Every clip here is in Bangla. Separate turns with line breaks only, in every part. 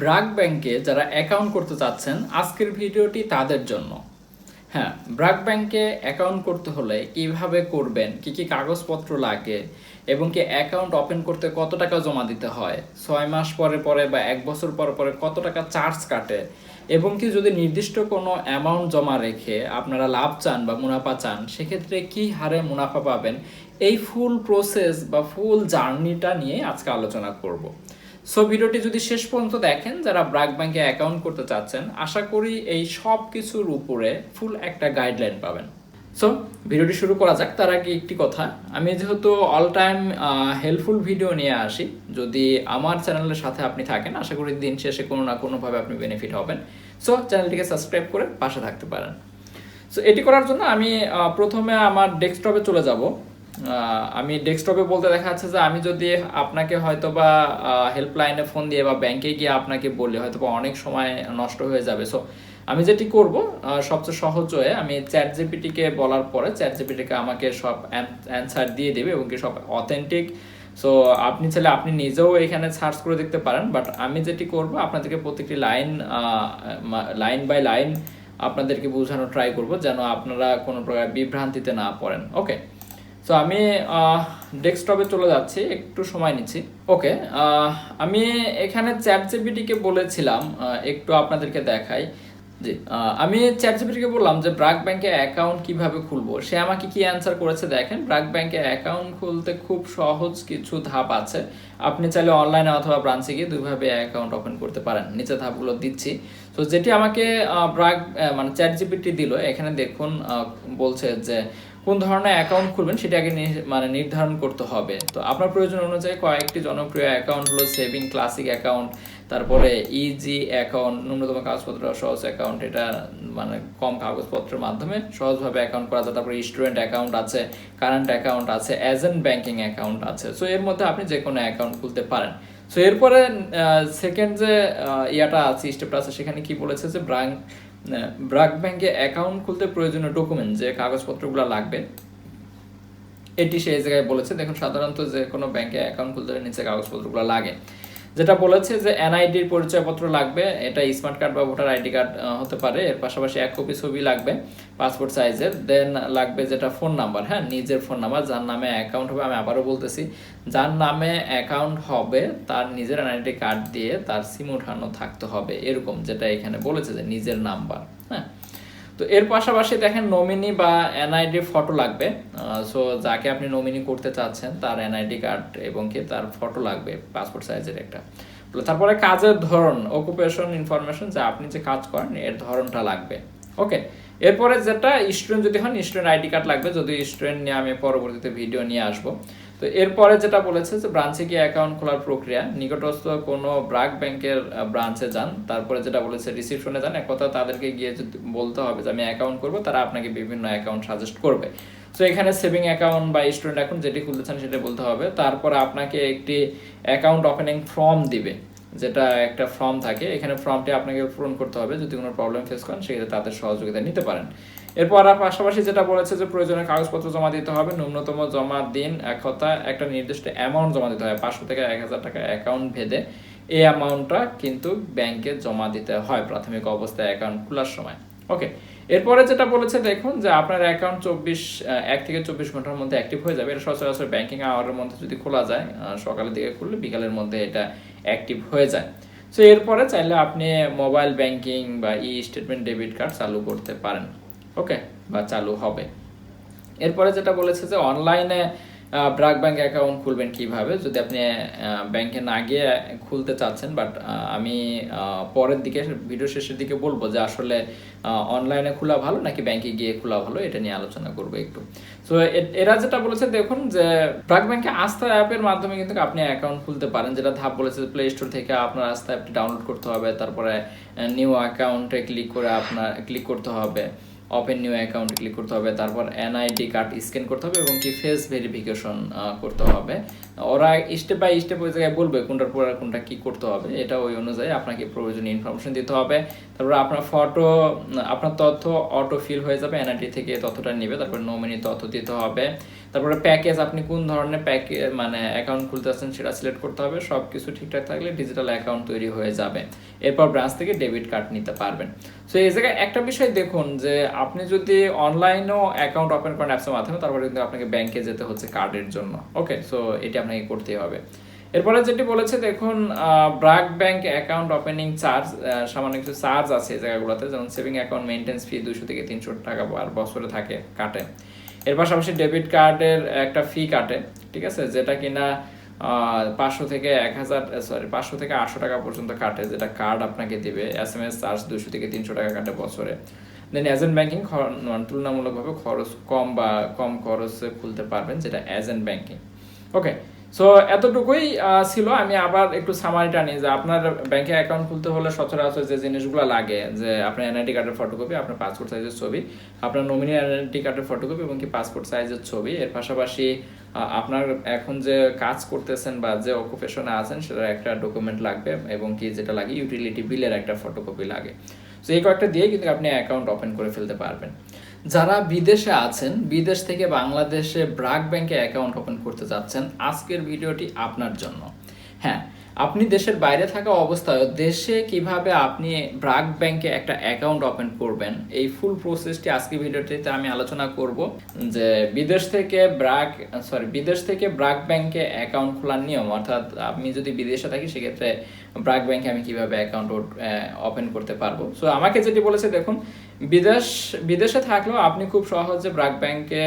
ব্রাক ব্যাংকে যারা অ্যাকাউন্ট করতে চাচ্ছেন, আজকের ভিডিওটি তাদের জন্য। হ্যাঁ ব্রাক ব্যাংকে অ্যাকাউন্ট করতে হলে কীভাবে করবেন, কি কি কাগজপত্র লাগে, এবং কি অ্যাকাউন্ট ওপেন করতে কত টাকা জমা দিতে হয়, ছয় মাস পরে পরে বা এক বছর পর পরে কত টাকা চার্জ কাটে, এবং কি যদি নির্দিষ্ট কোনো অ্যামাউন্ট জমা রেখে আপনারা লাভ চান বা মুনাফা চান, সেক্ষেত্রে কি হারে মুনাফা পাবেন, এই ফুল প্রসেস বা ফুল জার্নিটা নিয়ে আজকে আলোচনা করব। সো ভিডিওটি যদি শেষ পর্যন্ত দেখেন, যারা ব্রাক ব্যাংকে অ্যাকাউন্ট করতে চাচ্ছেন, আশা করি এই সব কিছুর উপরে ফুল একটা গাইডলাইন পাবেন। সো ভিডিওটি শুরু করা যাক, তার আগে একটি কথা। আমি যেহেতু অল টাইম হেল্পফুল ভিডিও নিয়ে আসি, যদি আমার চ্যানেলের সাথে আপনি থাকেন, আশা করি দিন শেষে কোনো না কোনোভাবে আপনি বেনিফিট হবেন। সো চ্যানেলটিকে সাবস্ক্রাইব করে পাশে থাকতে পারেন। সো এটি করার জন্য আমি প্রথমে আমার ডেস্কটপে চলে যাব। আমি ডেস্কটপে বলতে দেখা যাচ্ছে যে আমি যদি আপনাকে হয়তো বা হেল্পলাইনে ফোন দিয়ে বা ব্যাংকে গিয়ে আপনাকে বলি হয়তো বা অনেক সময় নষ্ট হয়ে যাবে। সো আমি যেটি করব সবচেয়ে সহজ হয়ে আমি চ্যাট জিপিটিকে বলার পরে চ্যাট জিপিটিকে আমাকে সব অ্যান্সার দিয়ে দেবে এবং কি সব অথেন্টিক সো আপনি চাইলে আপনি নিজেও এখানে সার্চ করে দেখতে পারেন বাট আমি যেটি করব, আপনাদেরকে প্রত্যেকটি লাইন লাইন বাই লাইন আপনাদেরকে বোঝানো ট্রাই করব, যেন আপনারা কোনো প্রকার বিভ্রান্তিতে না পড়েন। ওকে সো আমি ডেস্কটপে চলে যাচ্ছি, একটু সময় নিচ্ছি। ওকে আমি এখানে চ্যাট জিপিটিকে বলেছিলাম একটু আপনাদেরকে দেখাই। জি আমি চ্যাট জিপিটিকে বললাম যে ব্রাক ব্যাংকে অ্যাকাউন্ট কীভাবে খুলবো? সে আমাকে কি অ্যান্সার করেছে দেখেন ব্রাক ব্যাংকে অ্যাকাউন্ট খুলতে খুব সহজ কিছু ধাপ আছে। আপনি চাইলে অনলাইনে অথবা ব্রাঞ্চে গিয়ে দুইভাবে অ্যাকাউন্ট ওপেন করতে পারেন। নিচে ধাপগুলো দিচ্ছি। তো যেটি আমাকে ব্রাক মানে চ্যাট জিপিটি দিল, এখানে দেখুন বলছে যে কোন ধরনের অ্যাকাউন্ট খুলবেন সেটা আগে মানে নির্ধারণ করতে হবে। তো আপনার প্রয়োজন অনুযায়ী কয়েকটি জনপ্রিয় অ্যাকাউন্ট হলো সেভিং ক্লাসিক অ্যাকাউন্ট তারপরে ইজি অ্যাকাউন্ট ন্যূনতম কাগজপত্র, সহজ অ্যাকাউন্ট এটা মানে কম কাগজপত্রের মাধ্যমে সহজভাবে অ্যাকাউন্ট করা যায়। তারপরে স্টুডেন্ট অ্যাকাউন্ট আছে কারেন্ট অ্যাকাউন্ট আছে এজেন্ট ব্যাংকিং অ্যাকাউন্ট আছে। সো এর মধ্যে আপনি যে কোনো অ্যাকাউন্ট খুলতে পারেন। সো এরপরে সেকেন্ড যে ইয়াটা আছে স্টেপটা আছে, সেখানে কি বলেছে যে ব্রাঙ্ক ব্রাক ব্যাংকে অ্যাকাউন্ট খুলতে প্রয়োজনীয় ডকুমেন্ট যে কাগজপত্রগুলো লাগবে, এটি সেই জায়গায় বলেছে। দেখুন, সাধারণত যে কোনো ব্যাংকে অ্যাকাউন্ট খুলতে নিচে কাগজপত্রগুলো লাগে। যেটা বলেছে যে এনআইডির পরিচয়পত্র লাগবে, এটা স্মার্ট কার্ড বা ভোটার আইডি কার্ড হতে পারে। এর পাশাপাশি এক কপি ছবি লাগবে পাসপোর্ট সাইজের দেন লাগবে যেটা ফোন নাম্বার হ্যাঁ নিজের ফোন নাম্বার যার নামে অ্যাকাউন্ট হবে, আমি আবারও বলতেছি, যার নামে অ্যাকাউন্ট হবে, তার নিজের এনআইডি কার্ড দিয়ে তার সিম উঠানো থাকতে হবে, এরকম যেটা এখানে বলেছে যে নিজের নাম্বার হ্যাঁ। তো এর পাশাপাশি দেখেন নমিনি বা এনআইডি ফটো লাগবে। সো যাকে আপনি নমিনি করতে চাচ্ছেন, তার এনআইডি কার্ড এবং কি তার ফটো লাগবে পাসপোর্ট সাইজের একটা। তারপরে কাজের ধরন অকুপেশন ইনফরমেশন যে আপনি যে কাজ করেন, এর ধরনটা লাগবে। ওকে, এরপরে যেটা স্টুডেন্ট যদি হন স্টুডেন্ট আইডি কার্ড লাগবে। যদি স্টুডেন্ট নিয়ে আমি পরবর্তীতে ভিডিও নিয়ে আসব। তো এরপরে যেটা বলেছে যে ব্রাঞ্চে গিয়ে অ্যাকাউন্ট খোলার প্রক্রিয়া, নিকটস্থ কোনো ব্রাক ব্যাংকের ব্রাঞ্চে যান। তারপরে যেটা বলেছে রিসিপশনে যান। এক কথা তাদেরকে গিয়ে যদি বলতে হবে যে আমি অ্যাকাউন্ট করব, তারা আপনাকে বিভিন্ন অ্যাকাউন্ট সাজেস্ট করবে। সো এখানে সেভিং অ্যাকাউন্ট বা স্টুডেন্ট অ্যাকাউন্ট যেটি খুলতে চান সেটা বলতে হবে। তারপরে আপনাকে একটি অ্যাকাউন্ট ওপেনিং ফর্ম দিবে, যেটা একটা ফর্ম থাকে। এখানে ফর্মটি আপনাকে পূরণ করতে হবে। যদি কোনো প্রবলেম ফেস করেন, সেক্ষেত্রে তাদের সহযোগিতা নিতে পারেন। এরপর পাশাপাশি যেটা বলেছে যে প্রয়োজনীয় কাগজপত্র জমা দিতে হবে, ন্যূনতম জমা দিন, এক কথা একটা নির্দিষ্ট অ্যামাউন্ট জমা দিতে হয় পাঁচশো থেকে এক হাজার টাকা অ্যাকাউন্ট ভেদে। এই অ্যামাউন্টটা কিন্তু ব্যাংকে জমা দিতে হয় প্রাথমিক অবস্থায় অ্যাকাউন্ট খোলার সময়। ওকে এরপরে যেটা বলেছে, দেখুন যে আপনার অ্যাকাউন্ট চব্বিশ এক থেকে চব্বিশ ঘণ্টার মধ্যে অ্যাক্টিভ হয়ে যাবে। এটা সচরাচর ব্যাংকিং আওয়ারের মধ্যে যদি খোলা যায় সকালের দিকে খুললে বিকালের মধ্যে এটা অ্যাক্টিভ হয়ে যায়। সো এরপরে চাইলে আপনি মোবাইল ব্যাংকিং বা ই স্টেটমেন্ট ডেবিট কার্ড চালু করতে পারেন। ওকে, বা চালু হবে। এরপরে যেটা বলেছে যে অনলাইনে ব্রাক ব্যাংক অ্যাকাউন্ট খুলবেন কীভাবে? যদি আপনি ব্যাংকে না গিয়ে খুলতে চাচ্ছেন বাট আমি পরের দিকে ভিডিও শেষের দিকে বলব যে আসলে অনলাইনে খোলা ভালো নাকি ব্যাংকে গিয়ে খোলা ভালো? এটা নিয়ে আলোচনা করব একটু। তো এরা যেটা বলেছে, দেখুন যে ব্রাক ব্যাংকে আস্থা অ্যাপের মাধ্যমে কিন্তু আপনি অ্যাকাউন্ট খুলতে পারেন। যেটা ধাপ বলেছে প্লে স্টোর থেকে আপনার আস্থা অ্যাপটি ডাউনলোড করতে হবে। তারপরে নিউ অ্যাকাউন্টে ক্লিক করে আপনার ক্লিক করতে হবে। ওপেন নিউ অ্যাকাউন্ট ক্লিক করতে হবে, তারপর এনআইডি কার্ড স্ক্যান করতে হবে এবং কি ফেস ভেরিফিকেশন করতে হবে। ওরা স্টেপ বাই স্টেপ ওই জায়গায় বলবে কোনটার পর কোনটা কি করতে হবে, এটা ওই অনুযায়ী আপনাকে প্রয়োজনীয় ইনফরমেশন দিতে হবে। তারপর আপনার ফটো আপনার তথ্য অটো ফিল হয়ে যাবে এনআইটি থেকে তথ্যটা নেবে, তারপর নমিনি তথ্য দিতে হবে। তারপরে প্যাকেজ আপনি কোন ধরনের প্যাকেজ মানে অ্যাকাউন্ট খুলতে আছেন সেটা সিলেক্ট করতে হবে সব কিছু ঠিকঠাক থাকলে ডিজিটাল অ্যাকাউন্ট তৈরি হয়ে যাবে। এরপর ব্রাঞ্চ থেকে ডেবিট কার্ড নিতে পারবেন। সো এই জায়গায় একটা বিষয় দেখুন যে আপনি যদি অনলাইনেও অ্যাকাউন্ট ওপেন করেন অ্যাপসের মাধ্যমে, তারপরে কিন্তু আপনাকে ব্যাংকে যেতে হচ্ছে কার্ডের জন্য। ওকে সো এটি আপনাকে করতেই হবে। এরপরে যেটি বলেছে, দেখুন BRAC bank account opening charge সামান্য কিছু চার্জ আছে এই জায়গাগুলোতে। যেমন সেভিং অ্যাকাউন্ট মেনটেন্স ফি দুশো থেকে তিনশো টাকা আর বছরে থাকে, কাটে। এর পাশাপাশি ডেবিট কার্ডের একটা ফি কাটে, ঠিক আছে? যেটা কিনা পাঁচশো থেকে এক হাজার সরি পাঁচশো থেকে আটশো টাকা পর্যন্ত কাটে, যেটা কার্ড আপনাকে দিবে। এস এম এস চার্জ দুশো থেকে তিনশো টাকা কাটে বছরে। দেন এজেন্ট ব্যাংকিং তুলনামূলকভাবে খরচ কম বা কম খরচে খুলতে পারবেন, যেটা এজেন্ট ব্যাংকিং ওকে সো এতটুকুই ছিল। আমি আবার একটু সামারিটা নিই যে আপনার ব্যাংকে অ্যাকাউন্ট খুলতে হলে সচরাচর যে জিনিসগুলো লাগে, যে আপনার এনআইডি কার্ডের ফটোকপি আপনার পাসপোর্ট সাইজের ছবি, আপনার নমিনি এনআইডি কার্ডের ফটোকপি এবং কি পাসপোর্ট সাইজের ছবি। এর পাশাপাশি আপনার এখন যে কাজ করতেছেন বা যে অকুপেশনে আছেন, সেটার একটা ডকুমেন্ট লাগবে এবং কি যেটা লাগে ইউটিলিটি বিলের একটা ফটোকপি লাগে। সো এই কয়েকটা দিয়ে কিন্তু আপনি অ্যাকাউন্ট ওপেন করে ফেলতে পারবেন। যারা বিদেশে আছেন, বিদেশ থেকে বাংলাদেশে ব্রাক ব্যাংকে অ্যাকাউন্ট ওপেন করতে যাচ্ছেন, আজকের ভিডিওটি আপনার জন্য। হ্যাঁ আপনি দেশের বাইরে থাকা অবস্থায় দেশে কীভাবে আপনি ব্রাক ব্যাংকে একটা অ্যাকাউন্ট ওপেন করবেন, এই ফুল প্রসেসটি আজকে ভিডিওটিতে আমি আলোচনা করব যে বিদেশ থেকে ব্রাক, সরি, বিদেশ থেকে ব্রাক ব্যাংকে অ্যাকাউন্ট খোলার নিয়ম, অর্থাৎ আমি যদি বিদেশে থাকি, সেক্ষেত্রে ব্রাক ব্যাংকে আমি কীভাবে অ্যাকাউন্ট ওপেন করতে পারব। সো আমাকে যেটি বলেছে, দেখুন বিদেশ, বিদেশে থাকলেও আপনি খুব সহজে ব্রাক ব্যাংকে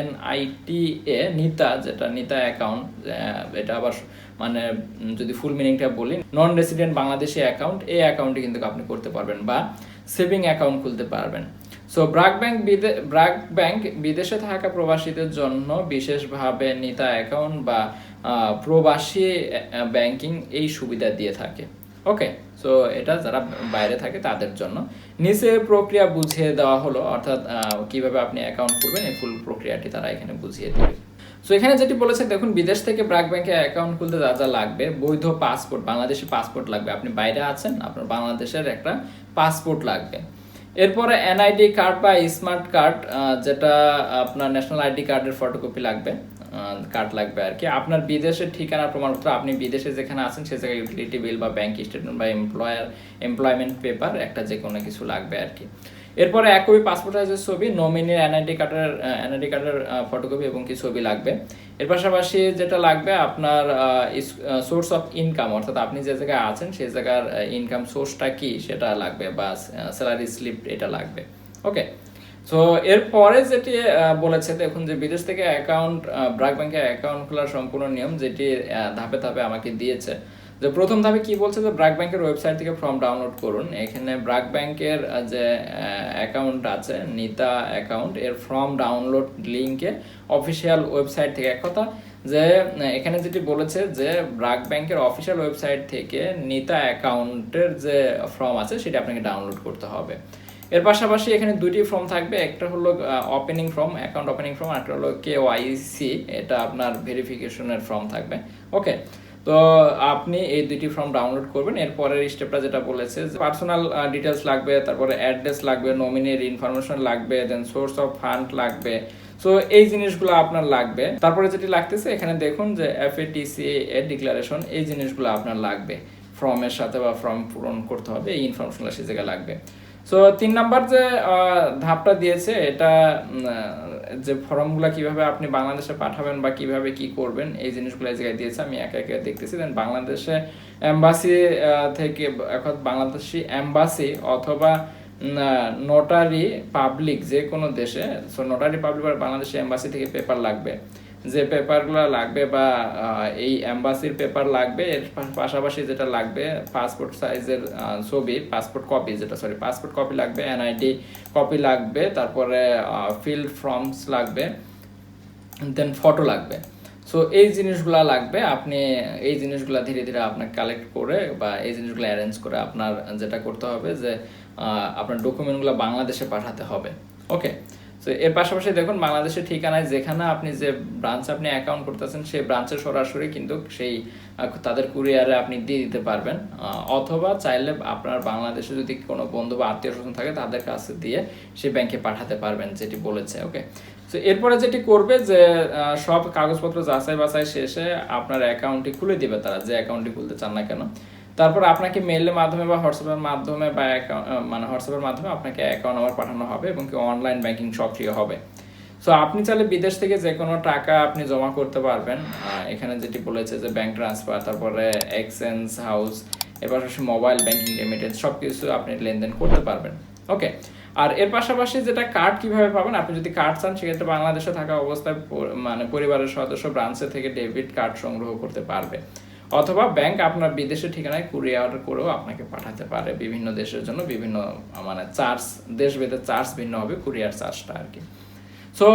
এনআইটি এ নিতা, যেটা নিতা অ্যাকাউন্ট এটা আবার মানে যদি ফুল মিনিংটা বলি নন রেসিডেন্ট বাংলাদেশি অ্যাকাউন্ট এই অ্যাকাউন্টে কিন্তু আপনি করতে পারবেন বা সেভিং অ্যাকাউন্ট খুলতে পারবেন। So BRAC bank BRAC bank বিদেশে থাকা প্রবাসীদের জন্য বিশেষভাবে নিতা অ্যাকাউন্ট বা প্রবাসী ব্যাংকিং এই সুবিধা দিয়ে থাকে। ওকে সো এটা যারা বাইরে থাকে তাদের জন্য। নিচে প্রক্রিয়া বুঝিয়ে দেওয়া হলো, অর্থাৎ কীভাবে আপনি অ্যাকাউন্ট করবেন এই ফুল প্রক্রিয়াটি তারা এখানে বুঝিয়ে দেবে। সো এখানে যেটি বলেছে, দেখুন, বিদেশ থেকে ব্রাক ব্যাংকে অ্যাকাউন্ট খুলতে যা যা লাগবে, বৈধ পাসপোর্ট বাংলাদেশি পাসপোর্ট লাগবে। আপনি বাইরে আছেন, আপনার বাংলাদেশের একটা পাসপোর্ট লাগবে। এরপরে এনআইডি কার্ড বা স্মার্ট কার্ড যেটা আপনার ন্যাশনাল আইডি কার্ডের ফটোকপি লাগবে। কার্ড লাগবে আর কি। আপনার বিদেশের ঠিকানা প্রমাণপত্র, আপনি বিদেশে যেখানে আছেন সে জায়গায় ইউটিলিটি বিল বা ব্যাংক স্টেটমেন্ট বা এমপ্লয়ার এমপ্লয়মেন্ট পেপার একটা যে কোনো কিছু লাগবে আর কি। এরপরে এক কপি পাসপোর্ট সাইজের ছবি নমিনির এনআইডি কার্ডের এনআইডি কার্ডের ফটোকপি এবং কি ছবি লাগবে। এর পাশাপাশি যেটা লাগবে আপনার সোর্স অফ ইনকাম অর্থাৎ আপনি যে জায়গায় আছেন সেই জায়গার ইনকাম সোর্সটা কি সেটা লাগবে বা স্যালারি স্লিপ এটা লাগবে। ওকে সো এরপরে যেটি বলেছে দেখুন যে বিদেশ থেকে অ্যাকাউন্ট ব্রাক ব্যাংকে অ্যাকাউন্ট খোলার সম্পূর্ণ নিয়ম যেটি ধাপে ধাপে আমাকে দিয়েছে। যে প্রথম ধাপে কি বলছে যে ব্রাক ব্যাংকের ওয়েবসাইট থেকে ফর্ম ডাউনলোড করুন। এখানে ব্রাক ব্যাংকের যে অ্যাকাউন্ট আছে নিতা অ্যাকাউন্ট এর ফর্ম ডাউনলোড লিঙ্কে অফিসিয়াল ওয়েবসাইট থেকে এক কথা, যে এখানে যেটি বলেছে যে ব্রাক ব্যাংকের অফিসিয়াল ওয়েবসাইট থেকে নিতা অ্যাকাউন্টের যে ফর্ম আছে, সেটা আপনাকে ডাউনলোড করতে হবে। এর পাশাপাশি এখানে দুটি ফর্ম থাকবে, একটা হলো opening form account opening form আর একটা হলো কে ওয়াইসি এটা আপনার ভেরিফিকেশনের ফর্ম থাকবে। ওকে তো আপনি এই দুইটি ফর্ম ডাউনলোড করবেন। এরপরের স্টেপটা যেটা বলেছে পার্সোনাল ডিটেলস লাগবে, তারপরে অ্যাড্রেস লাগবে নমিনির ইনফরমেশন লাগবে দেন সোর্স অফ ফান্ড লাগবে। সো এই জিনিসগুলো আপনার লাগবে। তারপরে যেটি লাগতেছে, এখানে দেখুন যে এফ এটিসি এর ডিক্লারেশন এই জিনিসগুলো আপনার লাগবে। ফর্মের সাথে বা ফর্ম পূরণ করতে হবে, এই ইনফরমেশনগুলো সে জায়গায় লাগবে। সো তিন নাম্বার যে ধাপটা দিয়েছে, এটা যে ফর্মগুলো কীভাবে আপনি বাংলাদেশে পাঠাবেন বা কীভাবে কি করবেন, এই জিনিসগুলো এই জায়গায় দিয়েছে, আমি একে একে দেখতেছি। দেন বাংলাদেশে এম্বাসি থেকে এখন বাংলাদেশি এম্বাসি অথবা নোটারি পাবলিক যে কোনো দেশে so notary public Bangladeshi embassy থেকে পেপার লাগবে। যে পেপারগুলো লাগবে বা এই অ্যাম্বাসির পেপার লাগবে, এর পাশাপাশি যেটা লাগবে পাসপোর্ট সাইজের ছবি পাসপোর্ট কপি যেটা সরি পাসপোর্ট কপি লাগবে এনআইডি কপি লাগবে, তারপরে ফিল্ড ফর্মস লাগবে দেন ফটো লাগবে। সো এই জিনিসগুলো লাগবে, আপনি এই জিনিসগুলো ধীরে ধীরে আপনাকে কালেক্ট করে বা এই জিনিসগুলো অ্যারেঞ্জ করে আপনার যেটা করতে হবে যে আপনার ডকুমেন্টগুলো বাংলাদেশে পাঠাতে হবে। ওকে তো এর পাশাপাশি দেখুন, বাংলাদেশের ঠিকানায় যেখানে আপনি যে ব্রাঞ্চ আপনি অ্যাকাউন্ট করতেছেন, সেই ব্রাঞ্চে সরাসরি কিন্তু সেই তাদের কুরিয়ারে আপনি দিয়ে দিতে পারবেন। অথবা চাইলে আপনার বাংলাদেশে যদি কোনো বন্ধু বা আত্মীয় স্বজন থাকে, তাদের কাছে দিয়ে সেই ব্যাংকে পাঠাতে পারবেন, যেটি বলেছে ওকে তো এরপরে যেটি করবে যে সব কাগজপত্র যাচাই বাছাই শেষে আপনার অ্যাকাউন্টটি খুলে দিবে তারা, যে অ্যাকাউন্টটি খুলতে চান না কেন। তারপর আপনাকে মেইলের মাধ্যমে বা হোয়াটসঅ্যাপের মাধ্যমে বা মানে হোয়াটসঅ্যাপের মাধ্যমে আপনাকে অ্যাকাউন্ট নাম্বার পাঠানো হবে এবং কি অনলাইন ব্যাংকিং সক্রিয় হবে। সো আপনি চাইলে বিদেশ থেকে যে কোনো টাকা আপনি জমা করতে পারবেন। এখানে যেটি বলেছে যে ব্যাংক ট্রান্সফার তারপরে এক্সচেঞ্জ হাউস এবার মোবাইল ব্যাংকিং লিমিটেড সব কিছু আপনি লেনদেন করতে পারবেন। ওকে আর এর পাশাপাশি যেটা কার্ড কীভাবে পাবেন, আপনি যদি কার্ড চান, সেক্ষেত্রে বাংলাদেশে থাকা অবস্থায় মানে পরিবারের সদস্য ব্রাঞ্চে থেকে ডেবিট কার্ড সংগ্রহ করতে পারবে। অথবা ব্যাংক আপনার বিদেশের ঠিকানায় কুরিয়ার করেও আপনাকে পাঠাতে পারে। বিভিন্ন দেশের জন্য বিভিন্ন মানে চার্জ দেশভেদে চার্জ ভিন্ন হবে কুরিয়ার চার্জটা আর কি। সো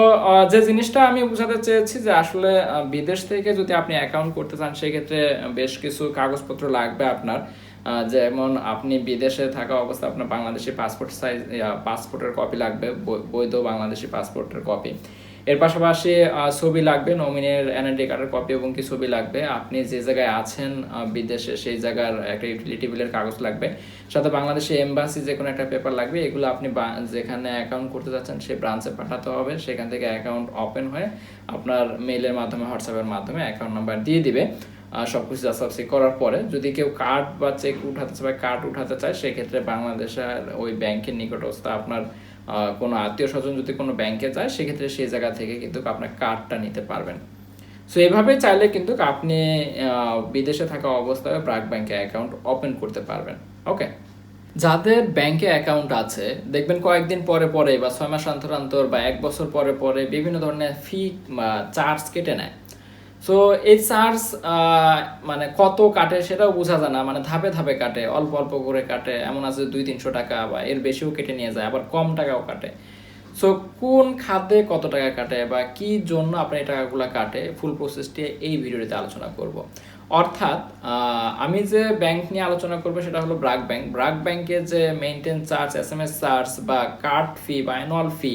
যে জিনিসটা আমি বোঝাতে চেয়েছি যে আসলে বিদেশ থেকে যদি আপনি অ্যাকাউন্ট করতে চান, সেক্ষেত্রে বেশ কিছু কাগজপত্র লাগবে আপনার। যেমন আপনি বিদেশে থাকা অবস্থা আপনার বাংলাদেশি পাসপোর্ট সাইজ পাসপোর্টের কপি লাগবে বৈধ বাংলাদেশি পাসপোর্টের কপি এর পাশাপাশি ছবি লাগবে, নমিনের এনআইডি কার্ডের কপি এবং কি ছবি লাগবে। আপনি যে জায়গায় আছেন বিদেশে, সেই জায়গার একটা ইউটিলিটি বিলের কাগজ লাগবে। সাথে বাংলাদেশে এমবাসি যে কোনো একটা পেপার লাগবে, এগুলো আপনি যেখানে অ্যাকাউন্ট করতে যাচ্ছেন, সেই ব্রাঞ্চে পাঠাতে হবে। সেখান থেকে অ্যাকাউন্ট ওপেন হয়ে আপনার মেইলের মাধ্যমে হোয়াটসঅ্যাপের মাধ্যমে অ্যাকাউন্ট নাম্বার দিয়ে দিবে। আর সবকিছু যাচাই করার পরে যদি কেউ কার্ড বা চেক উঠাতে চায় কার্ড উঠাতে চায়, সেক্ষেত্রে বাংলাদেশের ওই ব্যাংকের নিকটস্থ আপনার কোনো আত্মীয় স্বজন যদি কোনো ব্যাংকে যায়, সেক্ষেত্রে সেই জায়গা থেকে কিন্তু আপনার কার্ডটা নিতে পারবেন। সো এভাবে চাইলে কিন্তু আপনি বিদেশে থাকা অবস্থায় প্রাক ব্যাংকে অ্যাকাউন্ট ওপেন করতে পারবেন। ওকে যাদের ব্যাংকে অ্যাকাউন্ট আছে, দেখবেন কয়েকদিন পরে পরে বা ছয় মাস অন্তর অন্তর বা এক বছর পরে পরে বিভিন্ন ধরনের ফি চার্জ কেটে নেয়। সো এই চার্জ মানে কত কাটে সেটাও বোঝা যায় না। মানে ধাপে ধাপে কাটে, অল্প অল্প করে কাটে। এমন আছে দুই তিনশো টাকা বা এর বেশিও কেটে নিয়ে যায়, আবার কম টাকাও কাটে। সো কোন খাতে কত টাকা কাটে বা কি জন্য আপনার এই টাকাগুলো কাটে ফুল প্রসেসটি এই ভিডিওতে আলোচনা করব। অর্থাৎ আমি যে ব্যাংক নিয়ে আলোচনা করব সেটা হলো ব্রাক ব্যাংক ব্রাক ব্যাংকের যে maintain charge S M S charge বা কার্ড ফি বা অ্যানুয়াল ফি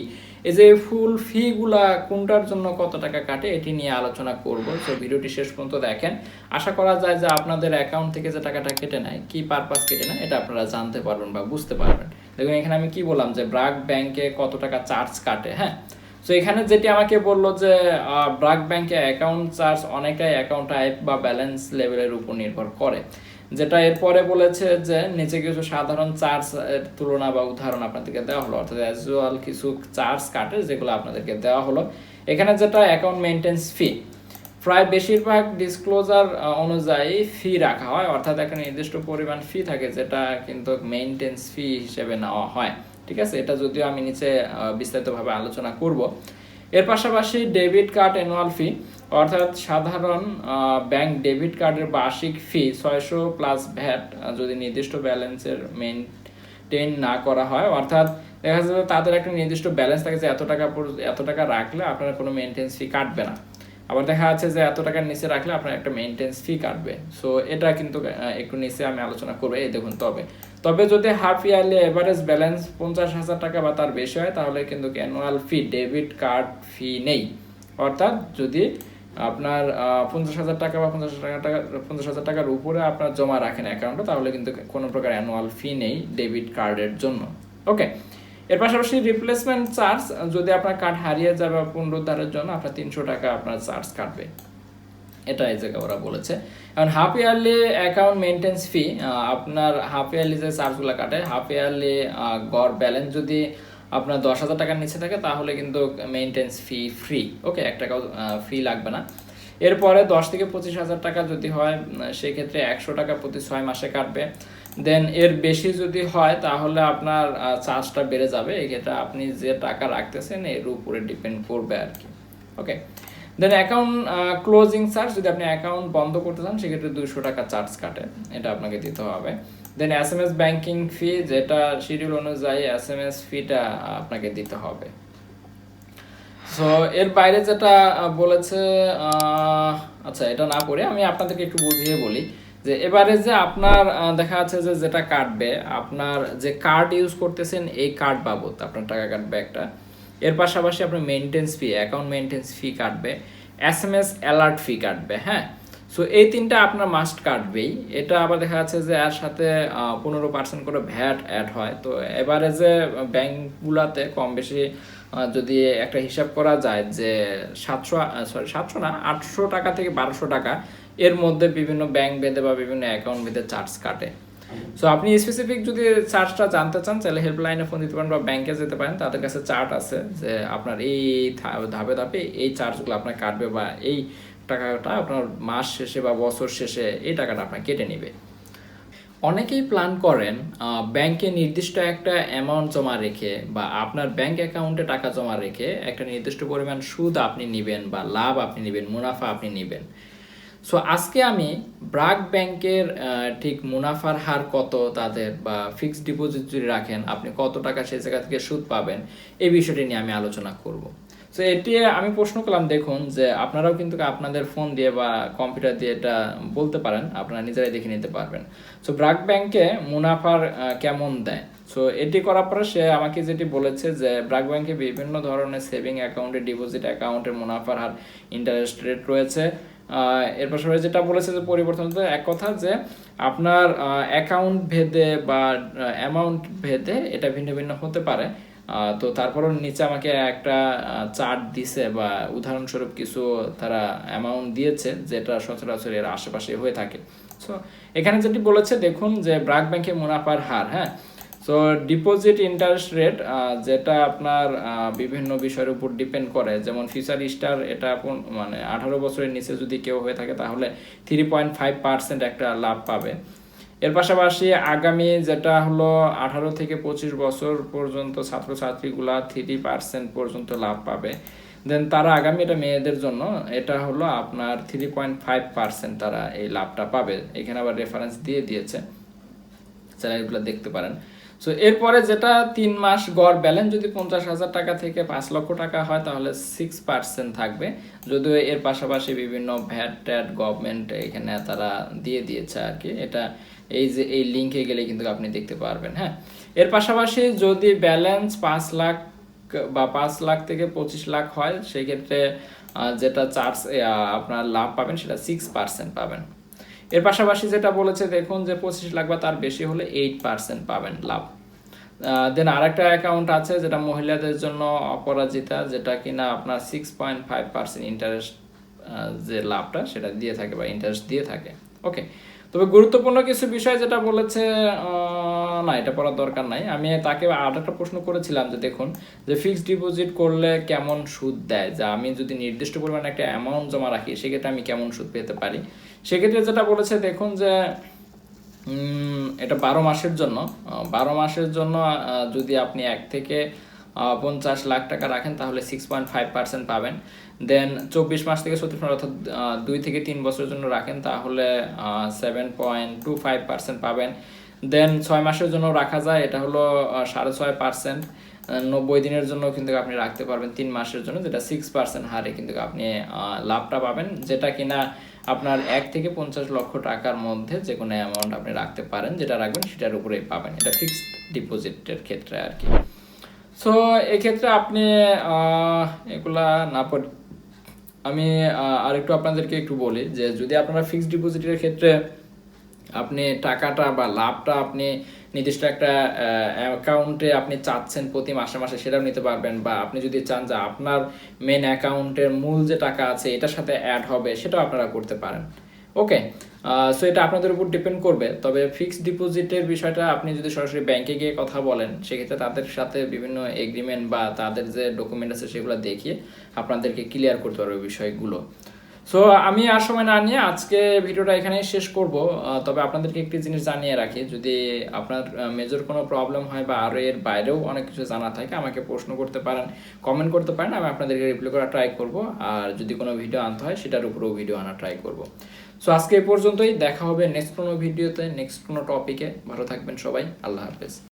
এই যে ফুল ফিগুলা কোনটার জন্য কত টাকা কাটে, এটি নিয়ে আলোচনা করব। তো ভিডিওটি শেষ পর্যন্ত দেখেন। আশা করা যায় যে আপনাদের অ্যাকাউন্ট থেকে যে টাকাটা কেটে নেয়, কি পারপাস কেটে নেয়, এটা আপনারা জানতে পারবেন বা বুঝতে পারবেন। দেখুন, এখানে আমি কি বললাম যে ব্রাক ব্যাংকে কত টাকা চার্জ কাটে হ্যাঁ? তো এখানে যেটি আমাকে বলল যে ব্রাক ব্যাংকে অ্যাকাউন্ট চার্জ অনেকটাই অ্যাকাউন্ট টাইপ বা ব্যালেন্স লেভেলের উপর নির্ভর করে। যেটা এরপরে বলেছে যে নিচে কিছু সাধারণ চার্জ এর তুলনা বা উদাহরণ আপনাদেরকে দেওয়া হলো। অর্থাৎ অ্যাজুয়াল কিছু চার্জ কাটে যেগুলো আপনাদেরকে দেওয়া হলো। এখানে যেটা অ্যাকাউন্ট মেনটেন্স ফি প্রায় বেশিরভাগ ডিসক্লোজার অনুযায়ী ফি রাখা হয়। অর্থাৎ একটা নির্দিষ্ট পরিমাণ ফি থাকে যেটা কিন্তু মেইনটেন্স ফি হিসেবে নেওয়া হয়। ঠিক আছে? এটা যদিও আমি নিচে বিস্তারিতভাবে আলোচনা করব। এর পাশাপাশি ডেবিট কার্ড অ্যানুয়াল ফি অর্থাৎ সাধারণ ব্যাংক ডেবিট কার্ডের বার্ষিক ফি ছয়শো প্লাস ভ্যাট যদি নির্দিষ্ট ব্যালেন্সের মেনটেন না করা হয়। অর্থাৎ দেখা যাচ্ছে তাদের একটা নির্দিষ্ট ব্যালেন্স থাকে যে এত টাকা এত টাকা রাখলে আপনার কোনো মেনটেন্স ফি কাটবে না। আবার দেখা যাচ্ছে যে এত টাকার নিচে রাখলে আপনার একটা মেনটেন্স ফি কাটবে। সো এটা কিন্তু একটু নিচে আমি আলোচনা করব, এই দেখুন তবে। তবে যদি হাফ ইয়ারলি এভারেজ ব্যালেন্স পঞ্চাশ হাজার টাকা বা তার বেশি হয়, তাহলে কিন্তু annual fee debit card fee নেই। অর্থাৎ যদি আপনার পঞ্চাশ হাজার টাকা বা পঞ্চাশ টাকা টাকা, পঞ্চাশ হাজার টাকার উপরে আপনার জমা রাখেন অ্যাকাউন্টে তাহলে কিন্তু কোনো প্রকার অ্যানুয়াল ফি নেই ডেবিট কার্ডের জন্য। ওকে এর পাশাপাশি রিপ্লেসমেন্ট চার্জ যদি আপনার কার্ড হারিয়ে যাবে পুনরুদ্ধারের জন্য, আপনার তিনশো টাকা আপনার চার্জ কাটবে। এটা এই জায়গায় ওরা বলেছে। এখন half yearly account maintenance fee আপনার হাফ ইয়ারলি যে চার্জগুলো কাটে হাফ ইয়ারলি গড় ব্যালেন্স যদি আপনার দশ হাজার টাকার নিচে থাকে, তাহলে কিন্তু মেনটেন্স ফি ফ্রি ওকে এক টাকাও ফি লাগবে না। এরপরে দশ থেকে পঁচিশ হাজার টাকা যদি হয় সেক্ষেত্রে একশো টাকা প্রতি ছয় মাসে কাটবে। দেন এর বেশি যদি হয়, তাহলে আপনার চার্জটা বেড়ে যাবে। এক্ষেত্রে আপনি যে টাকা রাখতেছেন, এর উপরে ডিপেন্ড করবে আর কি okay then account closing charge যদি আপনি অ্যাকাউন্ট বন্ধ করতে চান, সেক্ষেত্রে দুশো টাকা চার্জ কাটে। এটা আপনাকে দিতে হবে। Then S M S banking fee যেটা শিডিউল অনুযায়ী এস এম এস ফিটা আপনাকে দিতে হবে। সো এর বাইরে যেটা বলেছে আচ্ছা এটা না করে আমি আপনাদেরকে একটু বুঝিয়ে বলি যে এবারে যে আপনার দেখা যাচ্ছে যে যেটা কাটবে, আপনার যে কার্ড ইউজ করতেছেন, এই কার্ড বাবদ, আপনার টাকা কাটবে একটা। এর পাশাপাশি আপনার maintenance fee account maintenance fee কাটবে S M S alert fee কাটবে হ্যাঁ? সো এই তিনটা আপনার মাস্ট কাটবেই। এটা আবার দেখা যাচ্ছে যে এর সাথে পনেরো পার্সেন্ট করে ভ্যাট অ্যাড হয়। তো এবারে যে ব্যাংকগুলোতে কম বেশি যদি একটা হিসাব করা যায় যে সাতশো সরি সাতশো না, আটশো টাকা থেকে বারোশো টাকা, এর মধ্যে বিভিন্ন ব্যাংক ভেদে বা বিভিন্ন অ্যাকাউন্ট ভেদে চার্জ কাটে। সো আপনি স্পেসিফিক যদি চার্জটা জানতে চান, তাহলে হেল্পলাইনে ফোন দিতে পারেন বা ব্যাংকে যেতে পারেন। তাদের কাছে চার্ট আছে যে আপনার এই ধাপে ধাপে এই চার্জগুলো আপনার কাটবে বা এই টাকাটা আপনার মাস শেষে বা বছর শেষে এই টাকাটা আপনার কেটে নেবে। অনেকেই প্ল্যান করেন ব্যাংকে নির্দিষ্ট একটা অ্যামাউন্ট জমা রেখে বা আপনার ব্যাংক অ্যাকাউন্টে টাকা জমা রেখে একটা নির্দিষ্ট পরিমাণ সুদ আপনি নেবেন বা লাভ আপনি নেবেন, মুনাফা আপনি নেবেন। সো আজকে আমি ব্রাক ব্যাংকের ঠিক মুনাফার হার কত তাদের বা ফিক্সড ডিপোজিট যদি রাখেন, আপনি কত টাকা সেই জায়গা থেকে সুদ পাবেন, এই বিষয়টি নিয়ে আমি আলোচনা করব। সো এটি আমি প্রশ্ন করলাম, দেখুন, যে আপনারাও কিন্তু আপনাদের ফোন দিয়ে বা কম্পিউটার দিয়ে এটা বলতে পারেন, আপনারা নিজেরাই দেখে নিতে পারবেন। সো ব্রাক ব্যাংকে মুনাফার কেমন দেয়? সো এটি করার পরে সে আমাকে যেটি বলেছে যে ব্রাক ব্যাংকে বিভিন্ন ধরনের সেভিং অ্যাকাউন্টে ডিপোজিট অ্যাকাউন্টের মুনাফার হার ইন্টারেস্ট রেট রয়েছে। এর পাশাপাশি যেটা বলেছে যে পরিবর্তন এক কথা যে আপনার অ্যাকাউন্ট ভেদে বা অ্যামাউন্ট ভেদে এটা ভিন্ন ভিন্ন হতে পারে। তো তারপরও নিচে আমাকে একটা চার্ট দিছে বা উদাহরণস্বরূপ কিছু তারা অ্যামাউন্ট দিয়েছে যেটা সচরাচর এর আশেপাশে হয়ে থাকে। সো এখানে যেটি বলেছে, দেখুন যে ব্রাক ব্যাংকে মুনাফার হার হ্যাঁ? সো ডিপোজিট ইন্টারেস্ট রেট যেটা আপনার বিভিন্ন বিষয়ের উপর ডিপেন্ড করে। যেমন ফিউচার স্টার এটা মানে আঠারো বছরের নিচে যদি কেউ হয়ে থাকে, তাহলে থ্রি পয়েন্ট ফাইভ পার্সেন্ট একটা লাভ পাবে। এর পাশাপাশি আগামী যেটা হলো আঠারো থেকে পঁচিশ বছর পর্যন্ত ছাত্রছাত্রীগুলা থ্রি পার্সেন্ট পর্যন্ত লাভ পাবে। দেন তারা আগামী এটা মেয়েদের জন্য, এটা হলো আপনার থ্রি পয়েন্ট ফাইভ পার্সেন্ট তারা এই লাভটা পাবে। এখানে আবার রেফারেন্স দিয়ে দিয়েছে। চ্যানেলগুলো দেখতে পারেন। সো এরপরে যেটা তিন মাস গড় ব্যালেন্স যদি পঞ্চাশ হাজার টাকা থেকে পাঁচ লক্ষ টাকা হয়, তাহলে সিক্স পার্সেন্ট থাকবে। যদিও এর পাশাপাশি বিভিন্ন ভ্যাট ট্যাট গভর্নমেন্ট এখানে তারা দিয়ে দিয়েছে আর কি। এটা এই যে এই লিঙ্কে গেলে কিন্তু আপনি দেখতে পারবেন হ্যাঁ? এর পাশাপাশি যদি ব্যালেন্স পাঁচ লাখ বা পাঁচ লাখ থেকে পঁচিশ লাখ হয় সেই ক্ষেত্রে আহ, যেটা চার্জ আপনার লাভ পাবেন সেটা সিক্স পার্সেন্ট পাবেন। এর পাশাপাশি যেটা বলেছে দেখুন যে পঁচিশ লাখ বা তার বেশি হলে এইট পার্সেন্ট পাবেন লাভ। দেন আরেকটা অ্যাকাউন্ট আছে যেটা মহিলাদের জন্য অপরাজিতা যেটা কিনা আপনার six point five percent interest যে লাভটা সেটা দিয়ে থাকে বা ইন্টারেস্ট দিয়ে থাকে। ওকে তবে গুরুত্বপূর্ণ কিছু বিষয় যেটা বলেছে না, এটা পড়ার দরকার নাই। আমি তাকে আর একটা প্রশ্ন করেছিলাম যে দেখুন, যে ফিক্সড ডিপোজিট করলে কেমন সুদ দেয়? যা আমি যদি নির্দিষ্ট পরিমাণে একটা অ্যামাউন্ট জমা রাখি, সেক্ষেত্রে আমি কেমন সুদ পেতে পারি? সেক্ষেত্রে যেটা বলেছে, দেখুন যে এটা বারো মাসের জন্য বারো মাসের জন্য যদি আপনি এক থেকে পঞ্চাশ লাখ টাকা রাখেন, তাহলে সিক্স পয়েন্ট ফাইভ পার্সেন্ট পাবেন। দেন চব্বিশ মাস থেকে ছত্রিশ মাস অর্থাৎ দুই থেকে তিন বছরের জন্য রাখেন, তাহলে seven point two five percent পাবেন। দেন ছয় মাসের জন্য রাখা যায়, এটা হলো সাড়ে ছয় পার্সেন্ট নব্বই দিনের জন্য কিন্তু আপনি রাখতে পারবেন তিন মাসের জন্য, যেটা সিক্স পার্সেন্ট হারে কিন্তু আপনি লাভটা পাবেন, যেটা কিনা আপনার এক থেকে পঞ্চাশ লক্ষ টাকার মধ্যে যে কোনো অ্যামাউন্ট আপনি রাখতে পারেন, যেটা রাখবেন সেটার উপরেই পাবেন, এটা ফিক্সড ডিপোজিটের ক্ষেত্রে আর কি। সো এক্ষেত্রে আপনি এগুলা না পড়ে আমি আর আরেকটু আপনাদেরকে একটু বলি যে যদি আপনারা ফিক্সড ডিপোজিটের ক্ষেত্রে আপনি টাকাটা বা লাভটা আপনি নির্দিষ্ট একটা অ্যাকাউন্টে আপনি চাচ্ছেন প্রতি মাসে মাসে সেটাও নিতে পারবেন বা আপনি যদি চান যে আপনার মেন অ্যাকাউন্টের মূল যে টাকা আছে এটার সাথে অ্যাড হবে সেটাও আপনারা করতে পারেন। ওকে সো এটা আপনাদের উপর ডিপেন্ড করবে। তবে ফিক্সড ডিপোজিটের বিষয়টা আপনি যদি সরাসরি ব্যাংকে গিয়ে কথা বলেন, সেক্ষেত্রে তাদের সাথে বিভিন্ন এগ্রিমেন্ট বা তাদের যে ডকুমেন্ট আছে সেগুলো দেখিয়ে আপনাদেরকে ক্লিয়ার করতে পারবে বিষয়গুলো। সো আমি আর সময় না নিয়ে আজকে ভিডিওটা এখানেই শেষ করব। তবে আপনাদেরকে একটি জিনিস জানিয়ে রাখি, যদি আপনার মেজর কোনো প্রবলেম হয় বা আরও এর বাইরেও অনেক কিছু জানা থাকে, আমাকে প্রশ্ন করতে পারেন কমেন্ট করতে পারেন, আমি আপনাদেরকে রিপ্লাই করা ট্রাই করব। আর যদি কোনো ভিডিও আনতে হয়, সেটার উপরেও ভিডিও আনা ট্রাই করব। সো আজকে এই পর্যন্তই। দেখা হবে নেক্সট কোনো ভিডিওতে নেক্সট কোনো টপিকে ভালো থাকবেন সবাই। আল্লাহ হাফেজ।